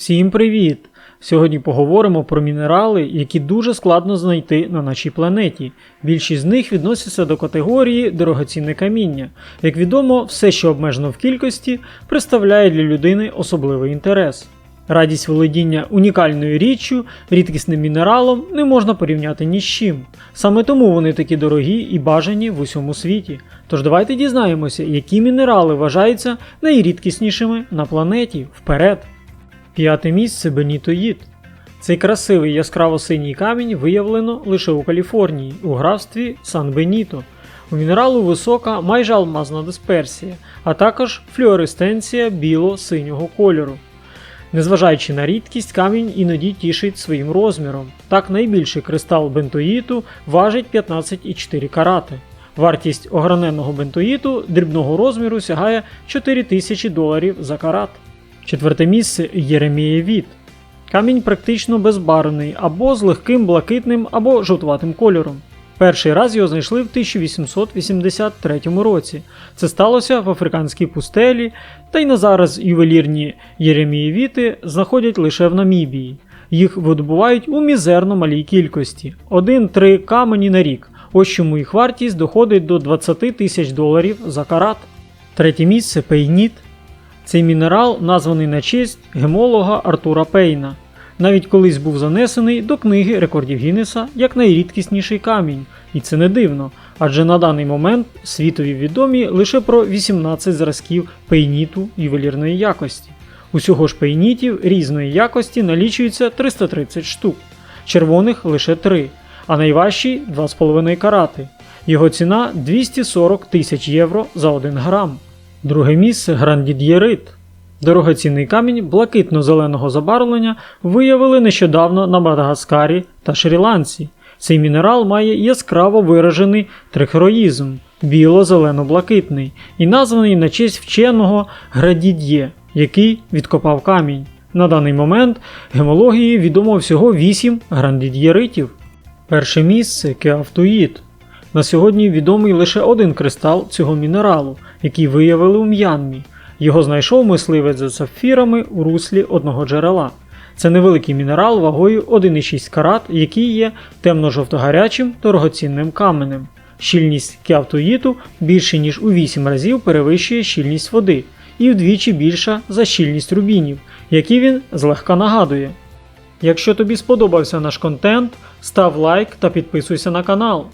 Всім привіт! Сьогодні поговоримо про мінерали, які дуже складно знайти на нашій планеті. Більшість з них відносяться до категорії дорогоцінне каміння. Як відомо, все, що обмежено в кількості, представляє для людини особливий інтерес. Радість володіння унікальною річчю, рідкісним мінералом не можна порівняти ні з чим. Саме тому вони такі дорогі і бажані в усьому світі. Тож давайте дізнаємося, які мінерали вважаються найрідкіснішими на планеті. Вперед! П'яте місце бенітоїд. Цей красивий яскраво-синій камінь виявлено лише у Каліфорнії, у графстві Сан-Беніто. У мінералу висока, майже алмазна дисперсія, а також флюоресценція біло-синього кольору. Незважаючи на рідкість, камінь іноді тішить своїм розміром. Так найбільший кристал бентоїту важить 15,4 карати. Вартість ограненого бентоїту дрібного розміру сягає 4000 доларів за карат. Четверте місце Єремієвіт. Камінь практично безбарвний або з легким блакитним або жовтуватим кольором. Перший раз його знайшли в 1883 році. Це сталося в африканській пустелі, та й на зараз ювелірні єремієвіти знаходять лише в Намібії. Їх видобувають у мізерно малій кількості 1-3 камені на рік. Ось чому їх вартість доходить до 20 тисяч доларів за карат. Третє місце пейніт. Цей мінерал названий на честь гемолога Артура Пейна. Навіть колись був занесений до книги рекордів Гіннеса як найрідкісніший камінь, і це не дивно, адже на даний момент світові відомі лише про 18 зразків пейніту ювелірної якості. Усього ж пейнітів різної якості налічується 330 штук, червоних лише 3, а найважчий 2,5 карати. Його ціна 240 тисяч євро за 1 грам. Друге місце грандід'єрит. Дорогоцінний камінь блакитно-зеленого забарвлення виявили нещодавно на Мадагаскарі та Шрі-Ланці. Цей мінерал має яскраво виражений трихероїзм біло-зелено-блакитний і названий на честь вченого Градід'є, який відкопав камінь. На даний момент гемології відомо всього 8 грандід'єритів. Перше місце кеафтуїд. На сьогодні відомий лише один кристал цього мінералу, який виявили у М'янмі. Його знайшов мисливець за сапфірами у руслі одного джерела. Це невеликий мінерал вагою 1,6 карат, який є темно-жовто-гарячим дорогоцінним каменем. Щільність кеафтоїту більше ніж у 8 разів перевищує щільність води і вдвічі більша за щільність рубінів, які він злегка нагадує. Якщо тобі сподобався наш контент, став лайк та підписуйся на канал.